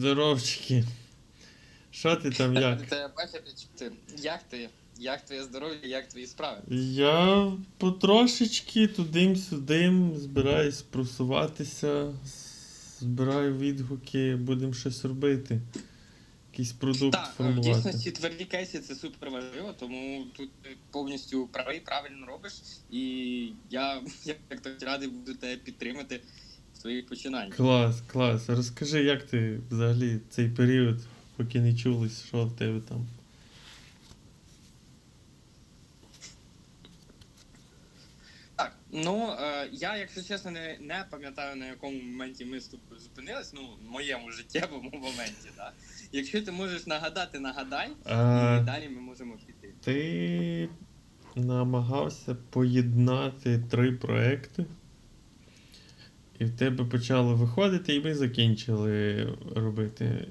Здоровчики. Що ти там як? Та бачите, ти, як ти? Як твоє здоров'я, як твої справи? Я потрошечки тудим-сюдим збираюсь просуватися, збираю відгуки, будемо щось робити. Якийсь продукт Так, в формувати. дійсності тверді кейси це супер важливо, тому тут ти повністю правий, правильно робиш. І я, як то радий, буду тебе підтримати в твоїх починаннях. Клас, клас. Розкажи, як ти взагалі цей період, поки не чулись, що в тебе там? Так, ну е, я, якщо чесно, не, не пам'ятаю на якому моменті ми з тобою зупинились, ну, в моєму життєвому моменті, да? Якщо ти можеш нагадати, нагадай, А, і далі ми можемо піти. ти намагався поєднати три проекти. І в тебе почало виходити, і ми закінчили робити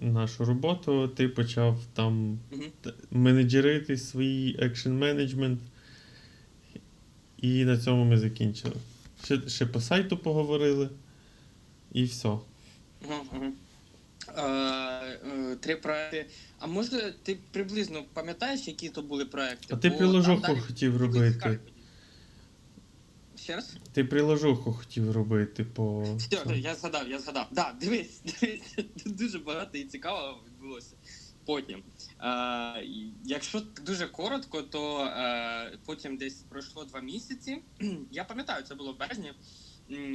нашу роботу. Ти почав там т- менеджерити свій екшн менеджмент. І на цьому ми закінчили. Ще, ще по сайту поговорили. І все. Е, Три проекти. А може ти приблизно пам'ятаєш, які то були проекти? А ти далі хотів робити. Ще раз? Ти приложуху хотів робити по. Все, я згадав, я згадав. Да, дивись, дивись, дуже багато і цікавого відбулося потім. Е, якщо дуже коротко, то е, потім десь пройшло два місяці. Я пам'ятаю, це було в березні.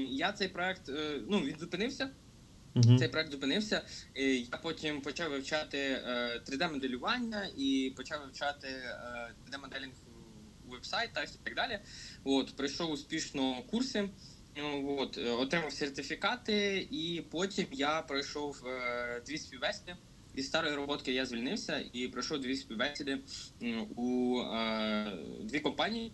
Я цей проект, е, ну він зупинився. Мгм. Цей проект зупинився. І я потім почав вивчати е, 3D-моделювання і почав вивчати е, 3D-моделінг у вебсайтах і так далі. От, пройшов успішно курси, ну, от, отримав сертифікати, і потім я пройшов е, дві співбесіди. Із старої роботки я звільнився і пройшов дві співбесіди у е, дві компанії.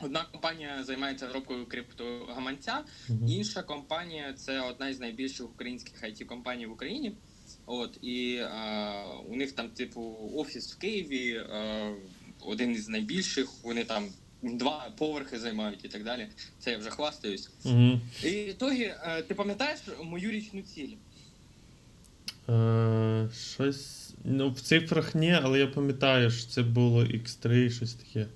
Одна компанія займається розробкою криптогаманця. Інша компанія це одна із найбільших українських it компаній в Україні. От і е, у них там, типу, офіс в Києві, е, один із найбільших. Вони там два поверхи займають і так далі. Це я вже хвастаюсь. Мгм. І в ітогі, е, ти пам'ятаєш мою річну ціль? Е, щось. Ну, в цифрах ні, але я пам'ятаю, що це було X3, щось таке.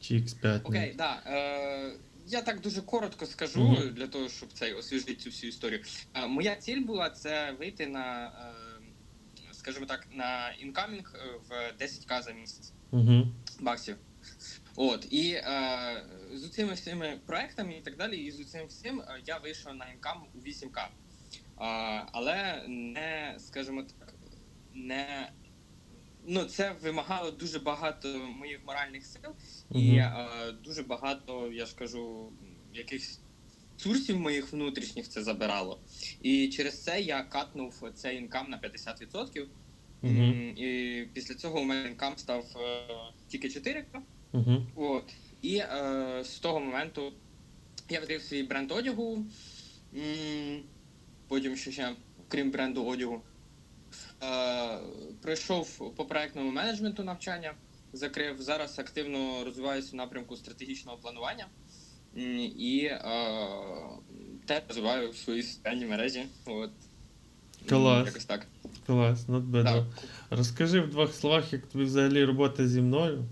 Чи X5. Окей, да. Е, я так дуже коротко скажу Мгм. для того, щоб цей освіжити цю всю історію. Е, моя ціль була це вийти на, е, скажімо так, на інкамінг е, в 10к за місяць Угу. баксів. От і е, з цими всіми проектами і так далі, і з цим всім е, я вийшов на інкам у 8к. Е, але не, скажімо так, не. Ну, це вимагало дуже багато моїх моральних сил і е, дуже багато, я ж кажу, якихось ресурсів моїх внутрішніх це забирало. І через це я катнув цей інкам на 50%. М, І після цього у мене інкам став е, тільки 4К. Угу. От. І е, з того моменту я відкрив свій бренд одягу. Потім що ще, крім бренду одягу. Е, пройшов по проектному менеджменту навчання, закрив. Зараз активно розвиваюся в напрямку стратегічного планування. І е, те розвиваю в своїй соціальній мережі. От. Клас. Якось так. Клас, not bad. Так. Розкажи в двох словах, як тобі взагалі робота зі мною.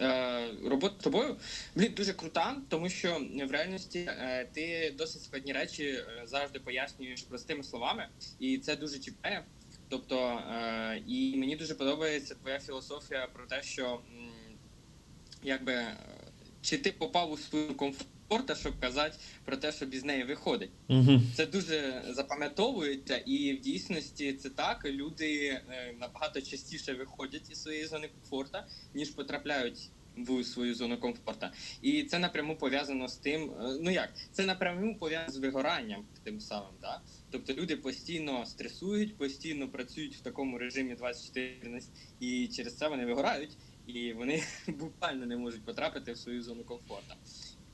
Е, робота з тобою блін дуже крута, тому що в реальності е, ти досить складні речі е, завжди пояснюєш простими словами, і це дуже чіпляє. Тобто, і мені дуже подобається твоя філософія про те, що якби чи ти попав у свою комфорт, щоб казати про те, що без неї виходить. Угу. Це дуже запам'ятовується, і в дійсності це так. Люди е, набагато частіше виходять із своєї зони комфорта, ніж потрапляють в свою зону комфорта. І це напряму пов'язано з тим. е, Ну як це напряму пов'язано з вигоранням тим самим. Да? Тобто люди постійно стресують, постійно працюють в такому режимі 24 на і через це вони вигорають, і вони буквально не можуть потрапити в свою зону комфорту.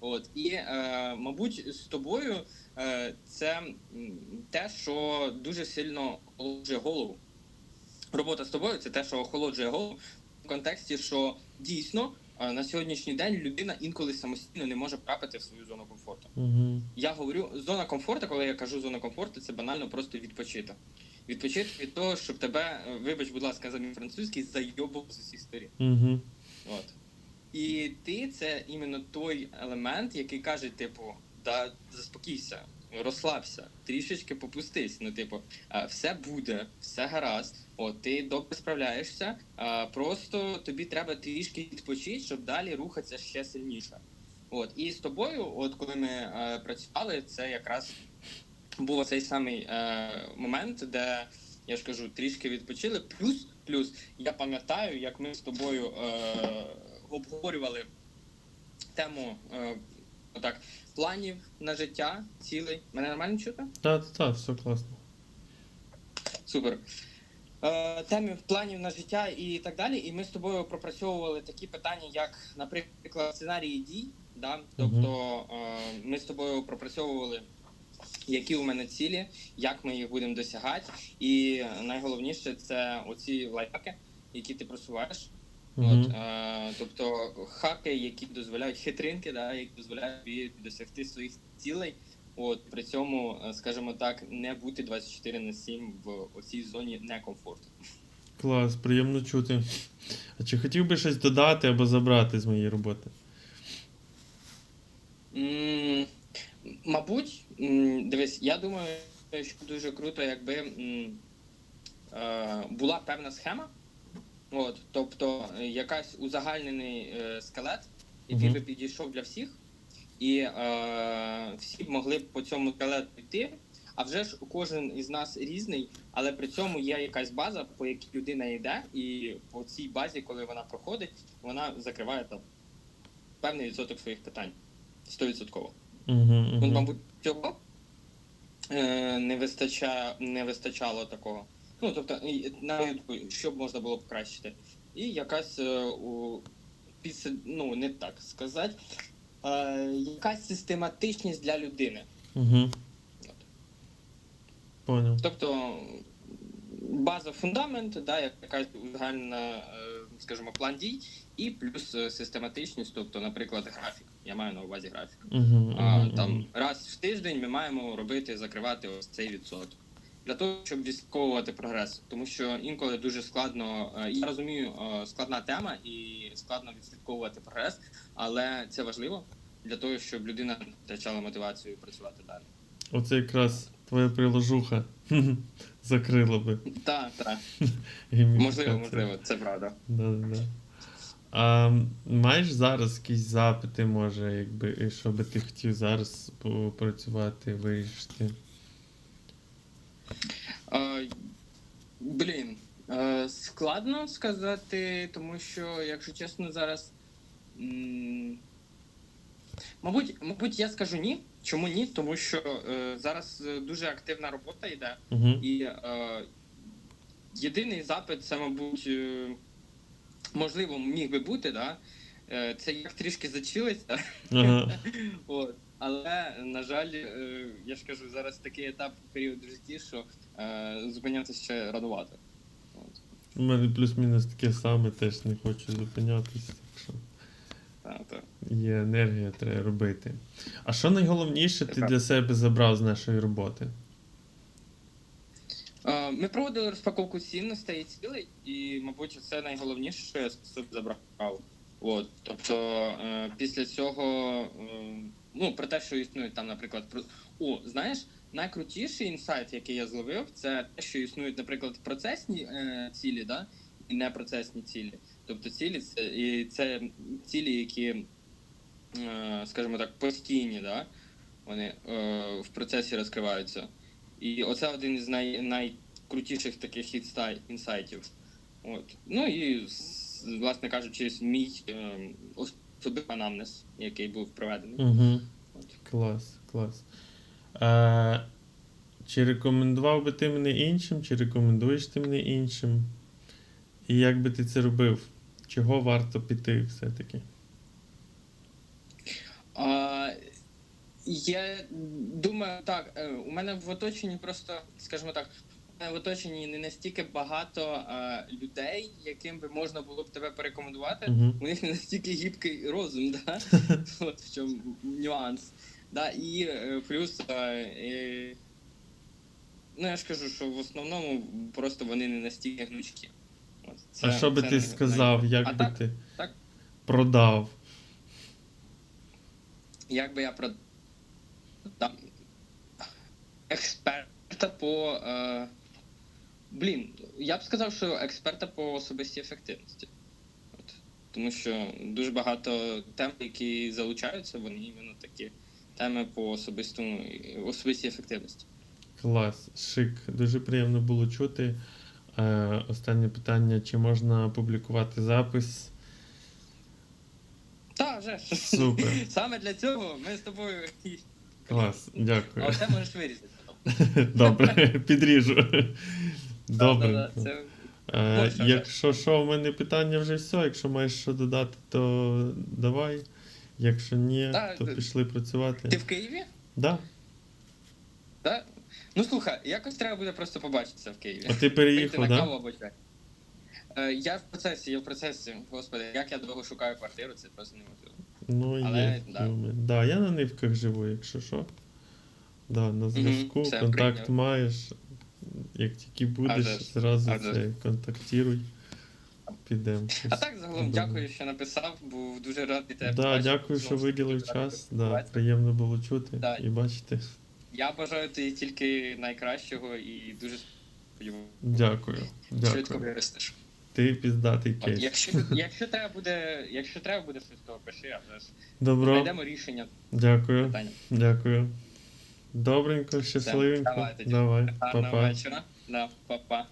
От і е, мабуть, з тобою е, це те, що дуже сильно охолоджує голову. Робота з тобою це те, що охолоджує голову в контексті, що дійсно е, на сьогоднішній день людина інколи самостійно не може трапити в свою зону комфорту. Угу. Я говорю, зона комфорту, коли я кажу зона комфорту, це банально просто відпочити. Відпочити від того, щоб тебе, е, вибач, будь ласка, за мій французький, зайобував з усіх сторін. Угу. От. І ти це іменно той елемент, який каже, типу, да заспокійся, розслабся, трішечки попустись. Ну, типу, все буде, все гаразд. От, ти добре справляєшся. Просто тобі треба трішки відпочити, щоб далі рухатися ще сильніше. От, і з тобою, от коли ми е, працювали, це якраз був цей самий е, момент, де я ж кажу, трішки відпочили. Плюс, плюс, я пам'ятаю, як ми з тобою е, обговорювали тему е, отак, планів на життя, цілей. Мене нормально чути? Так, так, все класно. Супер. Е, темі планів на життя і так далі. І ми з тобою пропрацьовували такі питання, як, наприклад, сценарії дій. Да? Тобто е, ми з тобою пропрацьовували, які у мене цілі, як ми їх будемо досягати. І найголовніше це оці лайфхаки, які ти просуваєш. От, е, тобто хаки, які дозволяють хитринки, да, які дозволяють тобі досягти своїх цілей. От при цьому, е, скажімо так, не бути 24 на 7 в оцій зоні некомфорту. Клас, приємно чути. А чи хотів би щось додати або забрати з моєї роботи? М, Мабуть, м, дивись, я думаю, що дуже круто, якби м, е, була певна схема. От, тобто е, якась узагальнений е, скелет, який Мгм. би підійшов для всіх, і е, всі б могли б по цьому скелету йти. А вже ж кожен із нас різний, але при цьому є якась база, по якій людина йде, і по цій базі, коли вона проходить, вона закриває там певний відсоток своїх питань. 100%. Угу, Ну, угу. мабуть, цього е, не, вистача, не вистачало такого. Ну, тобто, навіть що б можна було покращити. І якась е, у, підсид- ну, не так сказати, якась систематичність для людини. Угу. От. Поняв. Тобто база фундамент, да, як- якась загальна, е, скажімо, план дій, і плюс е, систематичність, тобто, наприклад, графік. Я маю на увазі графік. Угу, А, там раз в тиждень ми маємо робити, закривати ось цей відсоток. Для того, щоб відслідковувати прогрес. Тому що інколи дуже складно, е, я розумію, е, складна тема і складно відслідковувати прогрес, але це важливо для того, щоб людина втрачала мотивацію працювати далі. Оце якраз твоя приложуха закрила би. Так, так, можливо, можливо, це правда. Да-да-да. А маєш зараз якісь запити, може, якби, і що би ти хотів зараз попрацювати, вирішити? Блін, складно сказати, тому що, якщо чесно, зараз. Мабуть, мабуть, я скажу ні. Чому ні? Тому що е, зараз е, дуже активна робота йде, Угу. і е, єдиний запит це, мабуть, е, можливо, міг би бути, да? Е, це як трішки зачилися. Ага. От. Але, на жаль, е, я ж кажу, зараз такий етап період в житті, що е, зупинятися ще ранувато. От. У мене плюс-мінус таке саме, теж не хочу зупинятися. Так що Та, та. є енергія, треба робити. А що найголовніше ти Така. для себе забрав з нашої роботи? Е, Ми проводили розпаковку цінностей і цілей, і, мабуть, це найголовніше, що я собі забрав. От, тобто, після цього, е, ну, про те, що існують там, наприклад, про... О, знаєш, найкрутіший інсайт, який я зловив, це те, що існують, наприклад, процесні е, цілі, да, і непроцесні цілі. Тобто цілі це, і це цілі, які, е, скажімо так, постійні, да, вони е, в процесі розкриваються. І оце один із най, найкрутіших таких інсайтів. От. Ну і, власне кажучи, мій е, особистий анамнез, який був проведений. Угу. От. Клас, клас. А, чи рекомендував би ти мене іншим, чи рекомендуєш ти мене іншим? І як би ти це робив? Чого варто піти все-таки? А, я думаю, так, е, у мене в оточенні просто, скажімо так, в оточенні не настільки багато е, людей, яким би можна було б тебе порекомендувати. Угу. У них не настільки гібкий розум, да? От в чому нюанс. Да? І е, плюс. Е, е, ну, я ж кажу, що в основному просто вони не настільки гнучкі. От, це- А що би ти сказав, як А би так, ти так. продав? Як би я про там, експерта по. Е, блін, я б сказав, що експерта по особистій ефективності. От. Тому що дуже багато тем, які залучаються, вони іменно такі теми по особистому особистій ефективності. Клас, шик. Дуже приємно було чути. Е, останнє питання: чи можна публікувати запис? Так, вже ж. Супер. Саме для цього ми з тобою. Клас, дякую. А це можеш вирізати. Добре, підріжу. Добре. Да-да-да, це- Е, якщо що, в мене питання вже все. Якщо маєш що додати, то давай. Якщо ні, Да, то пішли працювати. Ти в Києві? Да. Так? Ну слухай, якось треба буде просто побачитися в Києві. А ти переїхав, да? каву. Е, я в процесі, я в процесі. Господи, як я довго шукаю квартиру, це просто неможливо. Ну, Але, є. да. Да. да, я на нивках живу, якщо що. Да, на зв'язку, все, контакт прийняв. маєш. Як тільки будеш, вже ж, зразу а вже це контактируй. Підемо. А так загалом дякую, що написав, був дуже радий тебе. Да, побачити. дякую, що Знову ж таки, виділив радий час. Да, приємно було чути Да. і бачити. Я бажаю тобі тільки найкращого і дуже сподіваюся, Дякую. швидко Дякую. виростеш. Ти піздатий От, кейс. якщо, якщо треба буде, якщо треба буде щось, то пиши, а вже ж Добро, знайдемо рішення дякую. питання. Дякую. Добренько, щасливенько. давай тоді. Давай, Гарного па-па. вечора. Да, па-па.